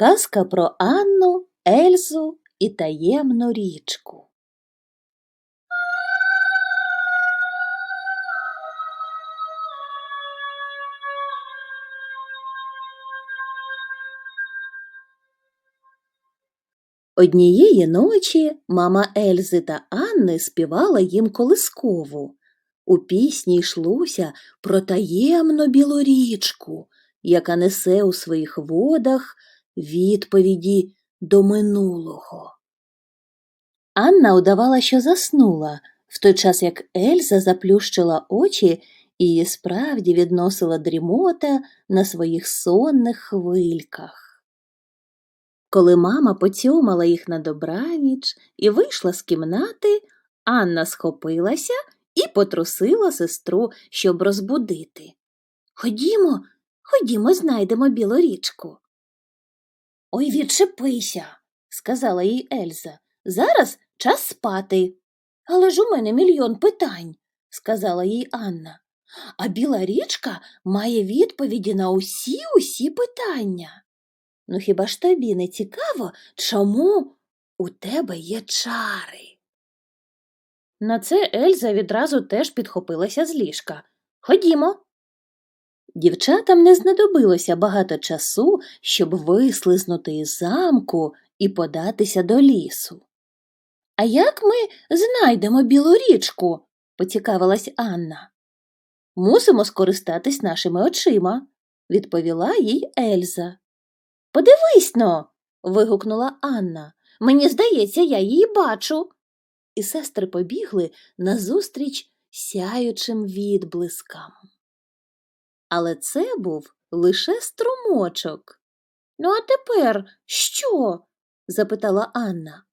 Казка про Анну, Ельзу і таємну річку. Однієї ночі мама Ельзи та Анни співала їм колискову. У пісні йшлося про таємну білу річку, яка несе у своїх водах відповіді до минулого. Анна удавала, що заснула, в той час як Ельза заплющила очі і справді відносила дрімота на своїх сонних хвильках. Коли мама поцьомала їх на добраніч і вийшла з кімнати, Анна схопилася і потрусила сестру, щоб розбудити. Ходімо, ходімо, знайдемо білу річку. Ой, відчепися, сказала їй Ельза. Зараз час спати. Але ж у мене мільйон питань, сказала їй Анна. А біла річка має відповіді на усі усі питання. Ну хіба ж тобі не цікаво, чому у тебе є чари? На це Ельза відразу теж підхопилася з ліжка. Ходімо. Дівчатам не знадобилося багато часу, щоб вислизнути із замку і податися до лісу. А як ми знайдемо білу річку? поцікавилась Анна. Мусимо скористатись нашими очима, відповіла їй Ельза. Подивись но. вигукнула Анна. Мені здається, я її бачу. І сестри побігли назустріч сяючим відблискам. Але це був лише струмочок. Ну, а тепер що? запитала Анна.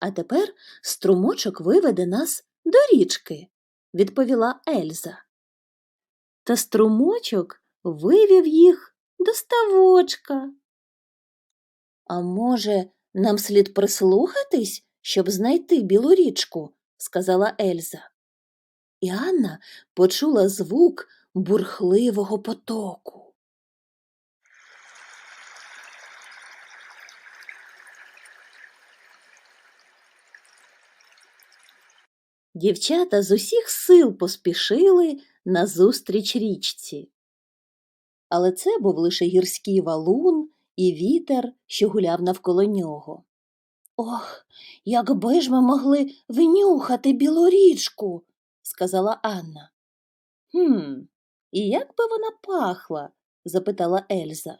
А тепер струмочок виведе нас до річки, відповіла Ельза. Та струмочок вивів їх до ставочка. А може, нам слід прислухатись, щоб знайти білу річку, сказала Ельза. І Анна почула звук бурхливого потоку. Дівчата з усіх сил поспішили назустріч річці. Але це був лише гірський валун і вітер, що гуляв навколо нього. Ох, якби ж ми могли винюхати білу річку, сказала Анна. Хм, і як би вона пахла? запитала Ельза.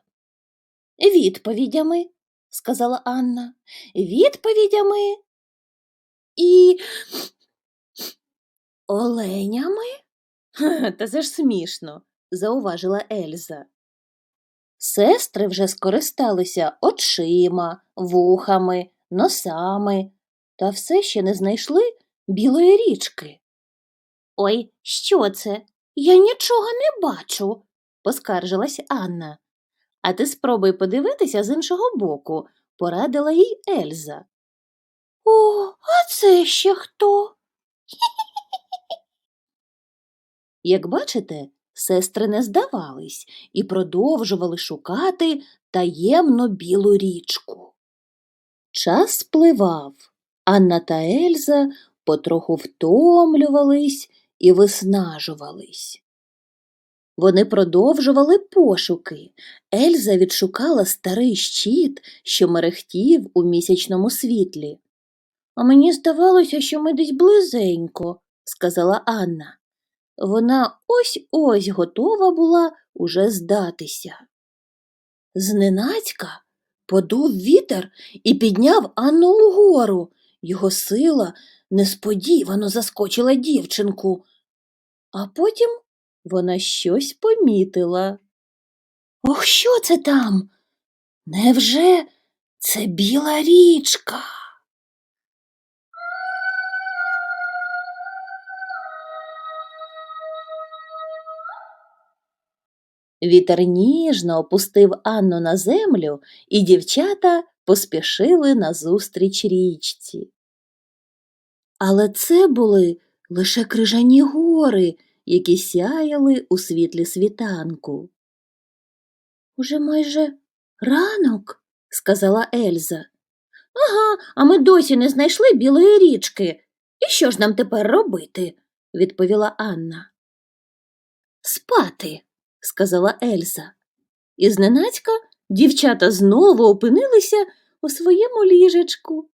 Відповідями, сказала Анна. Відповідями і оленями? Та це ж смішно, зауважила Ельза. Сестри вже скористалися очима, вухами, носами, та все ще не знайшли білої річки. Ой, що це? Я нічого не бачу, поскаржилась Анна. А ти спробуй подивитися з іншого боку, порадила їй Ельза. О, а це ще хто? Як бачите, сестри не здавались і продовжували шукати таємно білу річку. Час спливав, Анна та Ельза потроху втомлювались і виснажувались. Вони продовжували пошуки. Ельза відшукала старий щит, що мерехтів у місячному світлі. А мені здавалося, що ми десь близенько, сказала Анна. Вона ось ось готова була уже здатися. Зненацька подув вітер і підняв Анну угору. Його сила несподівано заскочила дівчинку, а потім вона щось помітила. Ох, що це там? Невже це біла річка? Вітер ніжно опустив Анну на землю, і дівчата поспішили назустріч річці. Але це були лише крижані гори, які сяяли у світлі світанку. Уже майже ранок, сказала Ельза. Ага, а ми досі не знайшли білої річки. І що ж нам тепер робити? відповіла Анна. Спати, сказала Ельза. І зненацька дівчата знову опинилися у своєму ліжечку.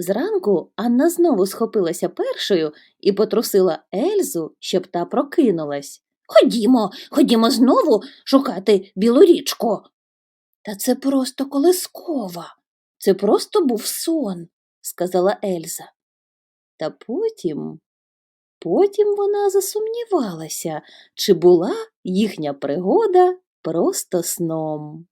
Зранку Анна знову схопилася першою і потрусила Ельзу, щоб та прокинулась. Ходімо, ходімо знову шукати білу річку. Та це просто колискова. Це просто був сон, сказала Ельза. Та потім, потім вона засумнівалася, чи була їхня пригода просто сном.